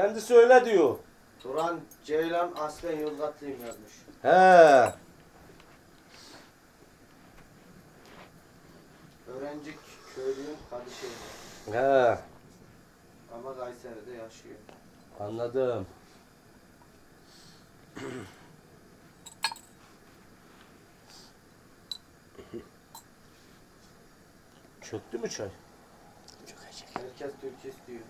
Kendisi öyle diyor. Turan Ceylan aslen Yozgatlıyım yazmış. He. Öğrenci köylüyüm Kadışehir'de. He. Ama Kayseri'de yaşıyor. Anladım. Çöktü mü çay? Herkes Türk istiyor.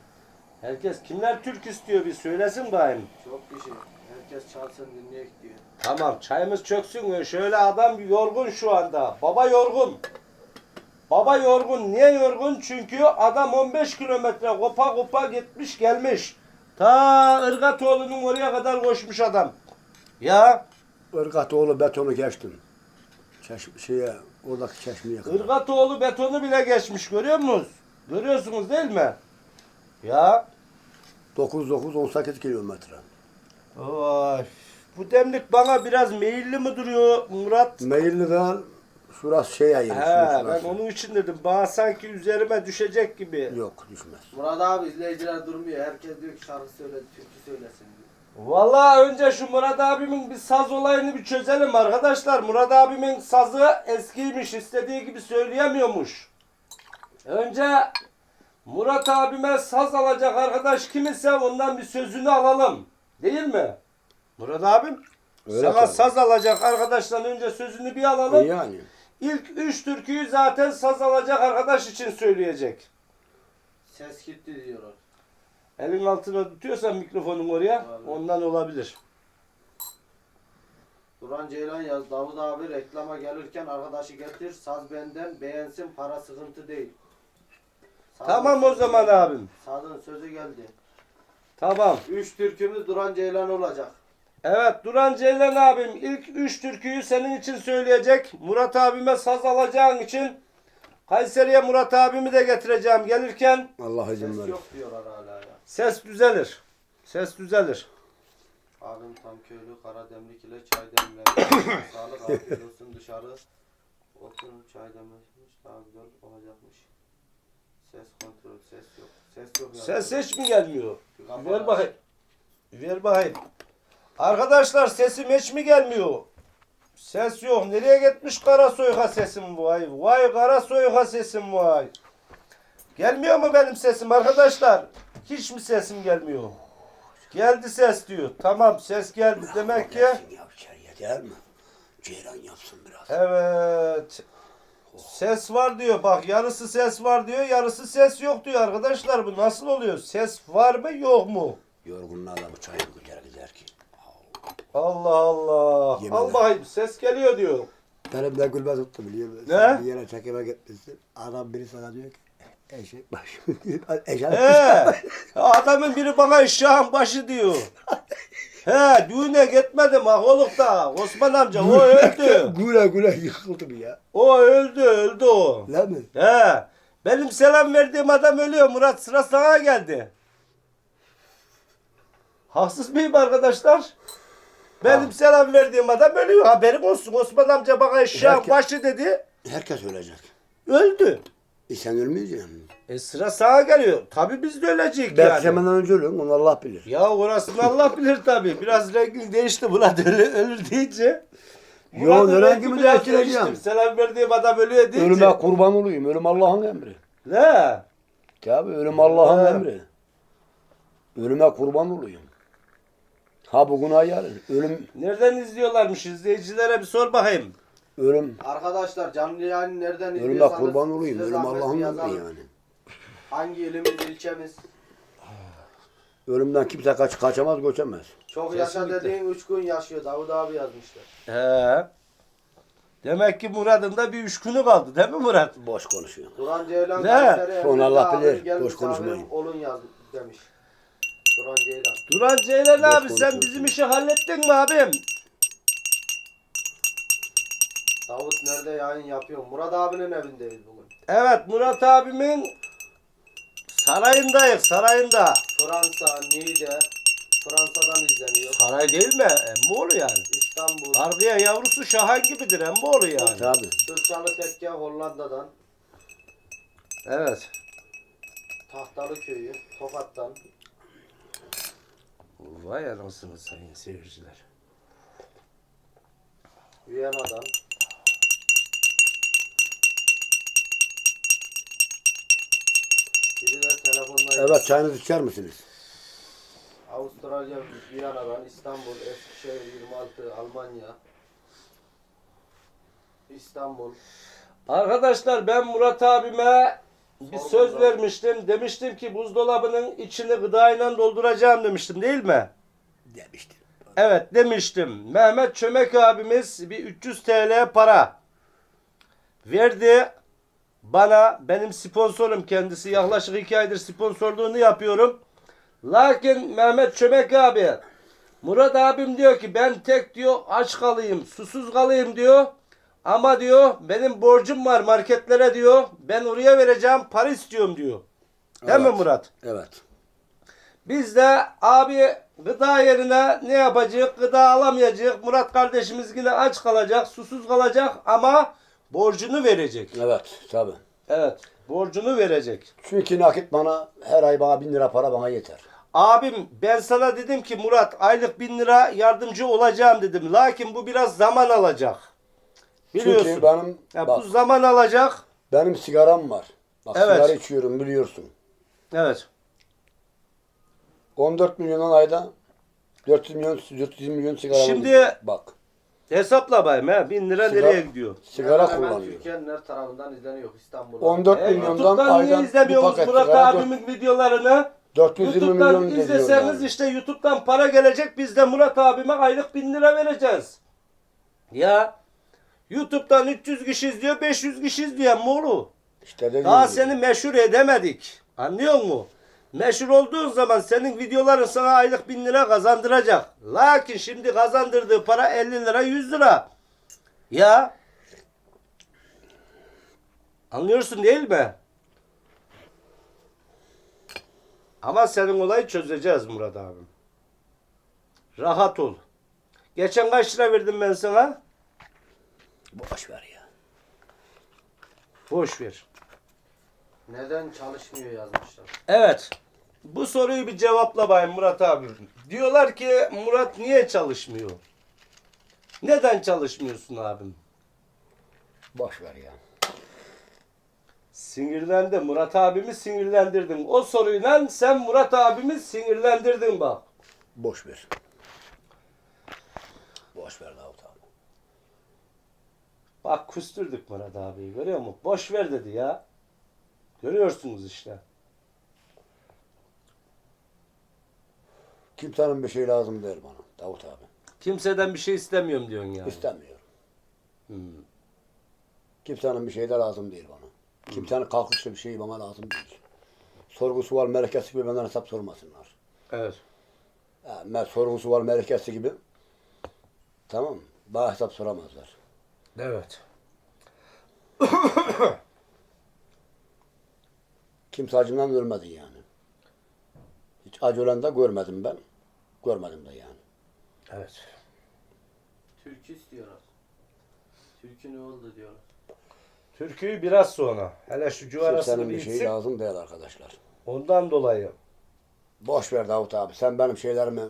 Herkes kimler Türk istiyor bir söylesin bayım. Çok kişi. Herkes çalsın dinleyek diyor. Tamam çayımız çöksün. Şöyle adam yorgun şu anda. Baba yorgun. Baba yorgun. Niye yorgun? Çünkü adam 15 kilometre kopa kopa gitmiş gelmiş. Ta Irgatoğlu'nun oraya kadar koşmuş adam. Ya Irgatoğlu betonu geçtim. Çeş, şeye, oradaki çeşmeye kadar. Irgatoğlu betonu bile geçmiş görüyor musunuz? Görüyorsunuz değil mi? Ya 9-9-18 kilometre. Oy. Bu demlik bana biraz meyilli mi duruyor Murat? Meyilli'den şurası şeye yemiş. He, ben onun için dedim. Bana sanki üzerime düşecek gibi. Yok düşmez. Murat abi izleyiciler durmuyor. Herkes diyor ki şarkı söyle, türkü söylesin diyor. Vallahi önce şu Murat abimin bir saz olayını bir çözelim arkadaşlar. Murat abimin sazı eskiymiş. istediği gibi söyleyemiyormuş. Önce Murat abime saz alacak arkadaş kim ise ondan bir sözünü alalım. Değil mi? Murat abim Öyle sana tabii. saz alacak arkadaştan önce sözünü bir alalım. E yani. İlk üç türküyü zaten saz alacak arkadaş için söyleyecek. Ses gitti diyorlar. Elin altına tutuyorsan mikrofonun oraya Vallahi. ondan olabilir. Turan Ceylan yaz. Davut abi reklama gelirken arkadaşı getir. Saz benden beğensin para sıkıntı değil. Tamam o zaman abim. Sazın sözü geldi. Tamam. Üç türkümüz Duran Ceylan olacak. Evet Duran Ceylan abim ilk üç türküyü senin için söyleyecek. Murat abime saz alacağın için Kayseri'ye Murat abimi de getireceğim gelirken Allah izin Ses verir. yok diyorlar hala ya. ses düzelir. Ses düzelir. Abim tam köylü kara demlik ile çay demlemiş. Sağlık afiyet olsun dışarı. Oturun çay demlemiş daha güzel olacakmış. Ses kontrol ses yok. Ses yok. yani. Ses hiç mi gelmiyor? Kafa- Ver bakayım. Ver bakayım. Arkadaşlar sesim hiç mi gelmiyor? Ses yok. Nereye gitmiş kara soyka sesim vay. Vay kara soyka sesim vay. Gelmiyor mu benim sesim arkadaşlar? Hiç mi sesim gelmiyor? Geldi ses diyor. Tamam ses geldi. Demek ki ya değil mi? Ceylan yapsın biraz. evet. Ses var diyor. Bak yarısı ses var diyor. Yarısı ses yok diyor arkadaşlar. Bu nasıl oluyor? Ses var mı yok mu? Yorgunluğa da bu çayın gider gider ki. Allah Allah. Yeminle. Al bakayım ses geliyor diyor. Benim de gülme tuttu biliyor musun? Ne? Sen bir yere çekime gitmişsin. Adam biri sana diyor ki eşek başı. eşek He. Adamın biri bana eşeğin başı diyor. He düğüne gitmedim Akoluk'ta. Osman amca o öldü. Güle güle yıkıldı bir ya. O öldü öldü o. Ne mi? He. Benim selam verdiğim adam ölüyor Murat sıra sana geldi. Haksız mıyım arkadaşlar? Benim selam verdiğim adam ölüyor. Haberim olsun. Osman amca bana Herkes- başı dedi. Herkes ölecek. Öldü. E sen ölmeyeceksin. E sıra sana geliyor. Tabii biz de öleceğiz Belki yani. senden önce ölüyorum onu Allah bilir. Ya orasını Allah bilir tabii. Biraz rengin değişti Murat ölü, ölür deyince. Yo, Murat'ın ne rengi rengimi biraz değiştireceğim? değişti. Selam verdiğim adam ölüyor deyince. Ölüme kurban olayım. Ölüm Allah'ın emri. Ne? Tabi ölüm Allah'ın He. emri. Ölüme kurban olayım. Ha bugün ha yarın. Ölüm, Nereden izliyorlarmış izleyicilere bir sor bakayım. Ölüm, Arkadaşlar canlı yayını nereden ölüme izliyorsanız kurban olayım. size Ölüm zahmet Allah'ın emri yazalım. yani. Hangi ilimiz, ilçemiz? Ölümden kimse kaç, kaçamaz, göçemez. Çok yaşa Kesinlikle. dediğin 3 gün yaşıyor. Davut abi yazmışlar. He. Demek ki Murat'ın da bir üç günü kaldı değil mi Murat? Boş konuşuyor. Duran Ceylan Ne? Kayseri Son Emre Allah abi, bilir, gel boş misafirim konuşmayın. Olun yaz demiş. Duran Ceylan. Duran Ceylan abi sen konuşuyorsun. bizim işi hallettin mi abim? Davut nerede yayın yapıyor? Murat abinin evindeyiz bugün. Evet Murat abimin sarayındayız sarayında. Fransa, Niğde, Fransa'dan izleniyor. Saray değil mi? Emmoğlu yani. İstanbul, Arkaya yavrusu Şahan gibidir Emmoğlu yani. Tabi. Sırçalı Tekke Hollanda'dan, Evet. Tahtalı Köyü, Tokat'tan. Vay anasını sayın seyirciler. Viyana'dan. Biri de telefonla Evet çayınızı içer misiniz? Avustralya, Viyana'dan, İstanbul, Eskişehir 26, Almanya, İstanbul. Arkadaşlar ben Murat abime bir Sorun söz var. vermiştim. Demiştim ki buzdolabının içini gıdayla dolduracağım demiştim değil mi? Demiştim. Evet demiştim. Mehmet Çömek abimiz bir 300 TL para verdi. Bana benim sponsorum kendisi. Yaklaşık 2 aydır sponsorluğunu yapıyorum. Lakin Mehmet Çömek abi Murat abim diyor ki ben tek diyor aç kalayım, susuz kalayım diyor. Ama diyor benim borcum var marketlere diyor. Ben oraya vereceğim para istiyorum diyor. Değil mi Evet. Murat? Evet. Biz de abi gıda yerine ne yapacak? Gıda alamayacak. Murat kardeşimiz yine aç kalacak, susuz kalacak ama borcunu verecek. Evet tabi. Evet, borcunu verecek. Çünkü nakit bana her ay bana bin lira para bana yeter. Abim ben sana dedim ki Murat aylık bin lira yardımcı olacağım dedim. Lakin bu biraz zaman alacak. Biliyorsun. Çünkü benim Ya bak bu zaman alacak. benim sigaram var. Bak Evet. sigara içiyorum biliyorsun. Evet. 14 milyonun ayda 400 milyon 400 milyon sigara Şimdi- bak Hesapla bayım he. Bin lira Sigara- nereye gidiyor? sigara hemen hemen kullanıyor. Türkiye'nin her tarafından izleniyor İstanbul'da. 14 E, milyondan YouTube'dan niye aydan bir izlemiyorsunuz paket Murat sigara abimin videolarını? 420 YouTube'dan milyon geliyor izleseniz yani. işte YouTube'dan para gelecek. Biz de Murat abime aylık bin lira vereceğiz. Ya YouTube'dan 300 kişi izliyor, 500 kişi izliyor Moğlu. İşte dediğim Daha gibi. seni meşhur edemedik. Anlıyor musun? Meşhur olduğun zaman senin videoların sana aylık bin lira kazandıracak. Lakin şimdi kazandırdığı para 50 lira 100 lira. Ya. Anlıyorsun değil mi? Ama senin olayı çözeceğiz Murat abim. Rahat ol. Geçen kaç lira verdim ben sana? Boş ver ya. Boş ver. Neden çalışmıyor yazmışlar. Evet. Bu soruyu bir cevapla bayım Murat abi. Diyorlar ki Murat niye çalışmıyor? Neden çalışmıyorsun abim? Boş ver ya. Sinirlendim. Murat abimi sinirlendirdin. O soruyla sen Murat abimi sinirlendirdin bak. Boş ver. Boş ver Davut abi. Bak kusturduk Murat abiyi görüyor musun? Boş ver dedi ya. Görüyorsunuz işte. Kimsenin bir şey lazım değil bana Davut abi. Kimseden bir şey istemiyorum diyorsun yani. İstemiyorum. Hmm. Kimsenin bir şey de lazım değil bana. Kimsenin kalkışlı bir şey bana lazım değil. Sorgusu var, melekesi gibi benden hesap sormasınlar. Evet. Me- sorgusu var, melekesi gibi. Tamam? Bana hesap soramazlar. Evet. Kimse acımdan ölmedi yani. Hiç acı ölen de görmedim ben. Görmedim de yani. Evet. Türkü istiyorlar. Türkü ne oldu diyorlar. Türküyü biraz sonra. Hele şu cuvarasını Kimsenin bir şey lazım değil arkadaşlar. Ondan dolayı. Boş ver Davut abi. Sen benim şeylerimi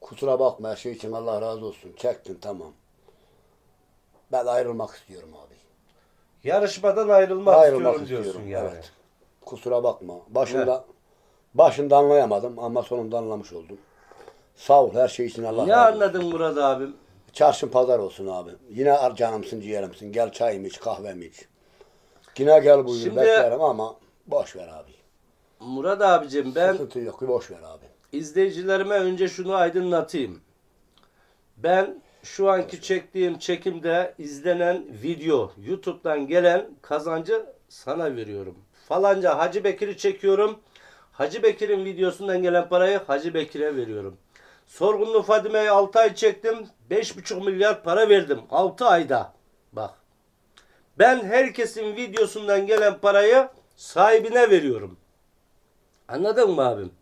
kusura bakma her şey için Allah razı olsun. Çektin tamam. Ben ayrılmak istiyorum abi. Yarışmadan ayrılmak ayrılmak istiyorum diyorsun yani. Evet. Kusura bakma. Başında başında anlayamadım ama sonunda anlamış oldum. Sağ ol her şey için Allah Ne razı olsun. anladın Murat abim? Çarşın pazar olsun abi. Yine ar canımsın ciğerimsin. Gel çayımı iç kahvemi iç. Yine gel buyur Şimdi- beklerim ama boş ver abi. Murat abicim ben Sıkıntı yok boş ver abi. izleyicilerime önce şunu aydınlatayım. Ben şu anki çektiğim çekimde izlenen video, YouTube'dan gelen kazancı sana veriyorum. Falanca Hacı Bekir'i çekiyorum. Hacı Bekir'in videosundan gelen parayı Hacı Bekir'e veriyorum. Sorgunlu Fadime'yi 6 ay çektim. 5,5 milyar para verdim. 6 ayda. Bak. Ben herkesin videosundan gelen parayı sahibine veriyorum. Anladın mı abim?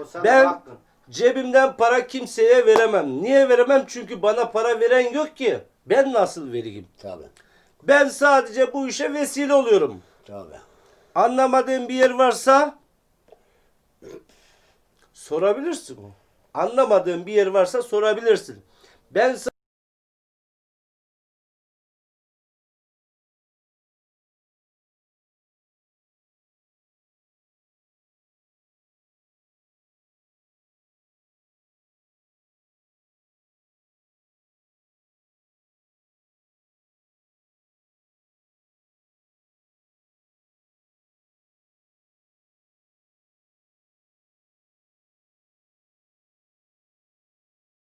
O senin Ben hakkın. cebimden para kimseye veremem. Niye veremem? Çünkü bana para veren yok ki. Ben nasıl vereyim? Tabi. Ben sadece bu işe vesile oluyorum. Tabi. Anlamadığın bir yer varsa sorabilirsin. Anlamadığın bir yer varsa sorabilirsin. Ben